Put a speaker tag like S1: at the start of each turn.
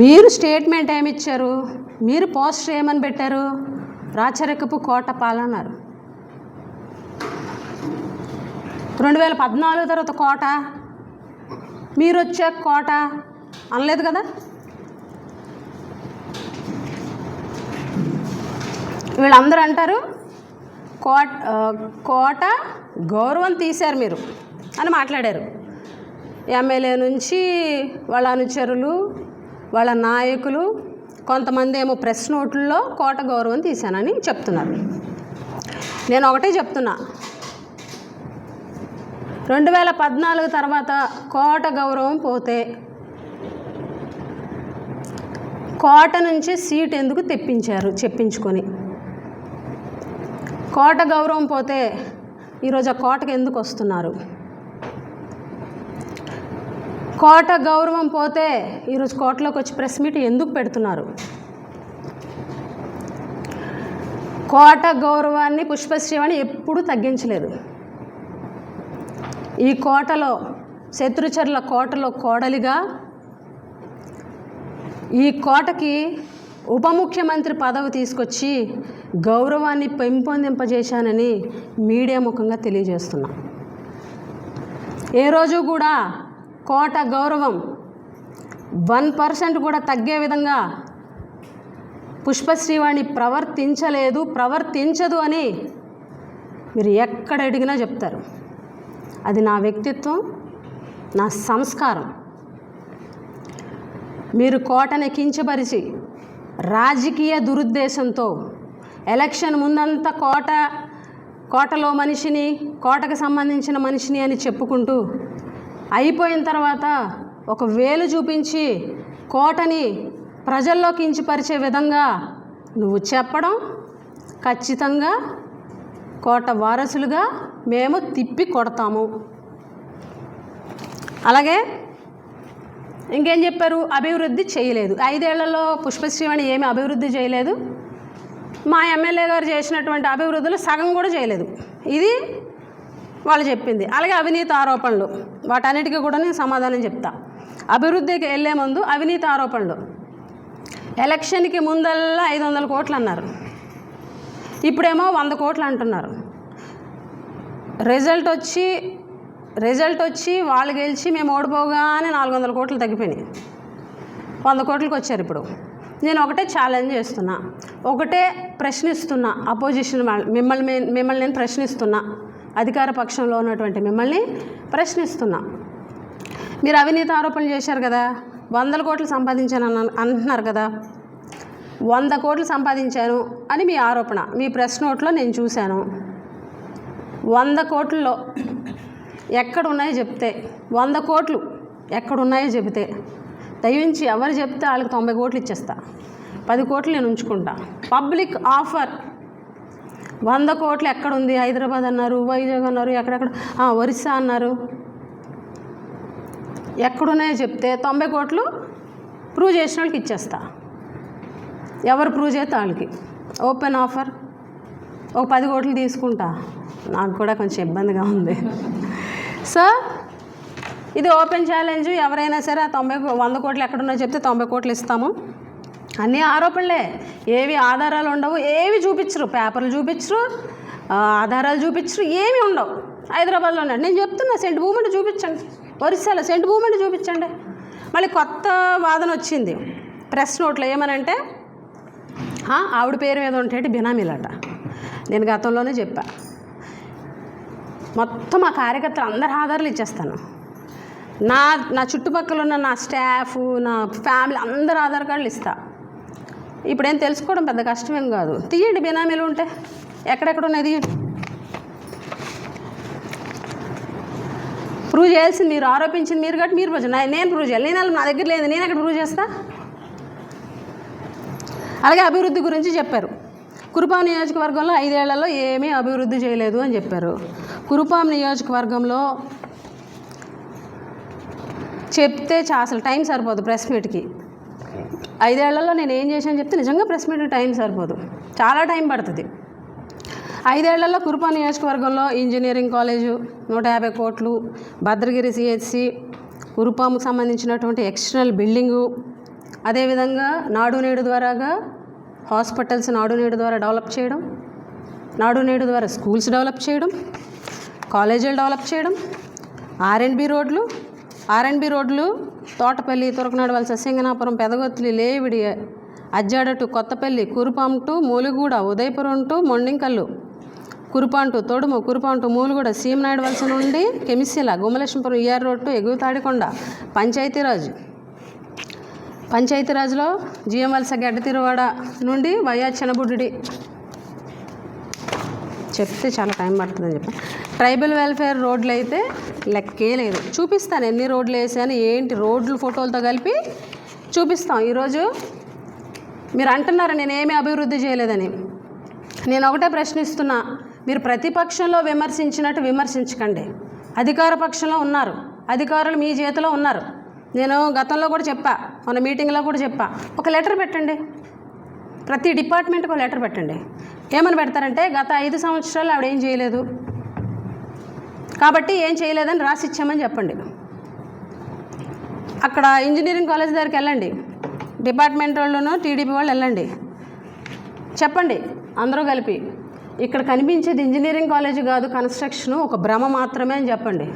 S1: మీరు స్టేట్మెంట్ ఏమి ఇచ్చారు? మీరు పోస్టర్ ఏమని పెట్టారు? రాచరికపు కోట పాలన్నారు రెండు వేల పద్నాలుగు తర్వాత కోట? మీరు వచ్చాక కోట? అనలేదు కదా? వీళ్ళందరూ అంటారు కోట కోట గౌరవం తీశారు మీరు అని మాట్లాడారు. ఎమ్మెల్యే నుంచి వాళ్ళ అనుచరులు వాళ్ళ నాయకులు కొంతమంది ఏమో ప్రెస్ నోట్లలో కోట గౌరవం తీశానని చెప్తున్నారు. నేను ఒకటే చెప్తున్నా. రెండు వేల పద్నాలుగు తర్వాత కోట గౌరవం పోతే కోట నుంచి సీట్ ఎందుకు తెప్పించారు? చెప్పించుకొని. కోట గౌరవం పోతే ఈరోజు ఆ కోటకు ఎందుకు వస్తున్నారు? కోట గౌరవం పోతే ఈరోజు కోటలోకి వచ్చి ప్రెస్ మీట్ ఎందుకు పెడుతున్నారు? కోట గౌరవాన్ని పుష్పశ్రీవాణి ఎప్పుడూ తగ్గించలేదు. ఈ కోటలో శత్రుచర్ల కోటలో కోడలిగా ఈ కోటకి ఉప ముఖ్యమంత్రి పదవి తీసుకొచ్చి గౌరవాన్ని పెంపొందింపజేశానని మీడియా ముఖంగా తెలియజేస్తున్నా. ఏ రోజు కూడా కోట గౌరవం. వన్ పర్సెంట్ కూడా తగ్గే విధంగా పుష్పశ్రీవాణి ప్రవర్తించలేదు. ప్రవర్తించదు అని మీరు ఎక్కడ అడిగినా చెప్తారు. అది నా వ్యక్తిత్వం నా సంస్కారం. మీరు కోటని కించపరిచి రాజకీయ దురుద్దేశంతో ఎలక్షన్ ముందంతా కోట కోటలో మనిషిని కోటకు సంబంధించిన మనిషిని అని చెప్పుకుంటూ అయిపోయిన తర్వాత ఒక వేలు చూపించి కోటని ప్రజల్లో కించిపరిచే విధంగా నువ్వు చెప్పడం ఖచ్చితంగా కోట వారసులుగా మేము తిప్పి కొడతాము. అలాగే ఇంకేం చెప్పారు? అభివృద్ధి చేయలేదు. ఐదేళ్ళలో పుష్పశ్రీవాణి ఏమి అభివృద్ధి చేయలేదు. మా ఎమ్మెల్యే గారు చేసినటువంటి అభివృద్ధులు సగం కూడా చేయలేదు. ఇది వాళ్ళు చెప్పింది. అలాగే అవినీతి ఆరోపణలు. వాటన్నిటికీ కూడా నేను సమాధానం చెప్తా. అభివృద్ధికి వెళ్ళే ముందు అవినీతి ఆరోపణలు. ఎలక్షన్కి ముందల్లా ఐదు వందల కోట్లు అన్నారు. ఇప్పుడేమో వంద కోట్లు అంటున్నారు. రిజల్ట్ వచ్చి రిజల్ట్ వచ్చి వాళ్ళు గెలిచి మేము ఓడిపోగానే నాలుగు వందల కోట్లు తగ్గిపోయినాయి. వంద కోట్లకు వచ్చారు ఇప్పుడు. నేను ఒకటే ఛాలెంజ్ చేస్తున్నా. ఒకటే ప్రశ్నిస్తున్నా. అపోజిషన్ మిమ్మల్ని మిమ్మల్ని నేను ప్రశ్నిస్తున్నా. అధికార పక్షంలో ఉన్నటువంటి మిమ్మల్ని ప్రశ్నిస్తున్నా. మీరు అవినీతి ఆరోపణలు చేశారు కదా వందల కోట్లు సంపాదించాను అంటున్నారు కదా వంద కోట్లు సంపాదించాను అని మీ ఆరోపణ మీ ప్రెస్ నోట్లో నేను చూశాను. వంద కోట్లలో ఎక్కడ ఉన్నాయో చెప్తే వంద కోట్లు ఎక్కడ ఉన్నాయో చెబితే దయించి ఎవరు చెప్తే వాళ్ళకి తొంభై కోట్లు ఇచ్చేస్తా. పది కోట్లు నేను ఉంచుకుంటా. పబ్లిక్ ఆఫర్ వంద కోట్లు ఎక్కడ ఉంది హైదరాబాద్ అన్నారు వైజాగ్ అన్నారు ఎక్కడెక్కడ? ఒరిస్సా అన్నారు. ఎక్కడున్నాయో చెప్తే తొంభై కోట్లు ప్రూవ్ చేసిన వాళ్ళకి ఇచ్చేస్తా. ఎవరు ప్రూవ్ చేస్తే వాళ్ళకి. Open offer. ఒక పది కోట్లు తీసుకుంటా. నాకు కూడా కొంచెం ఇబ్బందిగా ఉంది. సో ఇది ఓపెన్ ఛాలెంజ్. ఎవరైనా సరే ఆ తొంభై వంద కోట్లు ఎక్కడున్నా చెప్తే తొంభై కోట్లు ఇస్తాము. అన్నీ ఆరోపణలే. ఏవి ఆధారాలు ఉండవు ఏవి చూపించరు పేపర్లు చూపించరు ఆధారాలు చూపించరు ఏమి ఉండవు. హైదరాబాద్లో ఉన్నాడు. నేను చెప్తున్నా సెంట్ భూమిని చూపించండి. ఒరిస్సాలో సెంట్ భూమిని చూపించండి. మళ్ళీ కొత్త వాదన వచ్చింది. ప్రెస్ నోట్లో ఏమనంటే ఆవిడ పేరు మీద ఉంటే బినామీలట. నేను గతంలోనే చెప్పా. మొత్తం మా కార్యకర్తలు అందరి ఆధారాలు ఇచ్చేస్తాను. నా నా చుట్టుపక్కల ఉన్న నా స్టాఫ్ నా ఫ్యామిలీ అందరు ఆధార్ కార్డులు ఇస్తా. ఇప్పుడేం తెలుసుకోవడం పెద్ద కష్టమేం కాదు. తీయండి బినామీలు ఉంటే. ఎక్కడెక్కడ ఉన్నాయి తీయండి. ప్రూవ్ చేయాల్సింది మీరు ఆరోపించింది మీరు కాబట్టి మీరు ప్రూవ్ చేయాలి నేను ప్రూవ్ చేయాలి. నేను నా దగ్గర లేదు. నేను ఎక్కడ ప్రూవ్ చేస్తా? అలాగే అభివృద్ధి గురించి చెప్పారు. కురుపాం నియోజకవర్గంలో ఐదేళ్ళలో ఏమీ అభివృద్ధి చేయలేదు అని చెప్పారు. కురుపాం నియోజకవర్గంలో చెప్తే చా అసలు టైం సరిపోదు ప్రెస్ మీట్కి. ఐదేళ్ళలో నేను ఏం చేశాను చెప్తే నిజంగా ప్రెస్ మీట్ టైం సరిపోదు. చాలా టైం పడుతుంది. ఐదేళ్ళలో కురుపా నియోజకవర్గంలో ఇంజనీరింగ్ కాలేజు నూట యాభై కోట్లు భద్రగిరి సిహెచ్సి కురుపాముకు సంబంధించినటువంటి ఎక్స్టర్నల్ బిల్డింగు అదేవిధంగా నాడు నేడు ద్వారాగా హాస్పిటల్స్ నాడు నేడు ద్వారా డెవలప్ చేయడం నాడు నేడు ద్వారా స్కూల్స్ డెవలప్ చేయడం కాలేజీలు డెవలప్ చేయడం ఆర్ఎండ్బి రోడ్లు ఆర్ఎండ్బి రోడ్లు తోటపల్లి తురకనాడు వలస సింగనాపురం పెదగొత్తులి లేవిడి అజ్జాడటు కొత్తపల్లి కురుపాం టు మూలిగూడ ఉదయపురం టు మొండింకల్లు. కురుపాంటు తొడుము కురుపాంటు మూలుగూడ సీమనాయుడు వలస నుండి కెమిసిల Gummalakshmipuram E R road to ఎగువ తాడికొండ పంచాయతీరాజ్. పంచాయతీరాజ్లో జిఎం వలస గడ్డ తిరువాడ నుండి వయా చెనబుడ్డి చెప్తే చాలా టైం పడుతుందని చెప్పాను ట్రైబల్ వెల్ఫేర్ రోడ్లు అయితే లెక్కే లేదు. చూపిస్తాను ఎన్ని రోడ్లు వేసాను ఏంటి రోడ్లు ఫోటోలతో కలిపి చూపిస్తాం. ఈరోజు మీరు అంటున్నారు నేనేమి అభివృద్ధి చేయలేదని. నేను ఒకటే ప్రశ్నిస్తున్నా మీరు ప్రతిపక్షంలో విమర్శించినట్టు విమర్శించకండి. అధికార పక్షంలో ఉన్నారు. అధికారులు మీ చేతిలో ఉన్నారు. నేను గతంలో కూడా చెప్పా మన మీటింగ్లో కూడా చెప్పా. ఒక లెటర్ పెట్టండి. ప్రతి డిపార్ట్మెంట్కి ఒక లెటర్ పెట్టండి. ఏమని పెడతారంటే గత ఐదు సంవత్సరాలు ఆవిడ ఏం చేయలేదు. కాబట్టి ఏం చేయలేదని రాసి ఇచ్చామని చెప్పండి. అక్కడ ఇంజనీరింగ్ కాలేజ్ దగ్గరికి వెళ్ళండి. డిపార్ట్మెంట్ వాళ్ళను టీడీపీ వాళ్ళు వెళ్ళండి. చెప్పండి అందరూ కలిపి. ఇక్కడ కనిపించేది ఇంజనీరింగ్ కాలేజ్ కాదు కన్స్ట్రక్షన్ ఒక భ్రమ మాత్రమే అని చెప్పండి.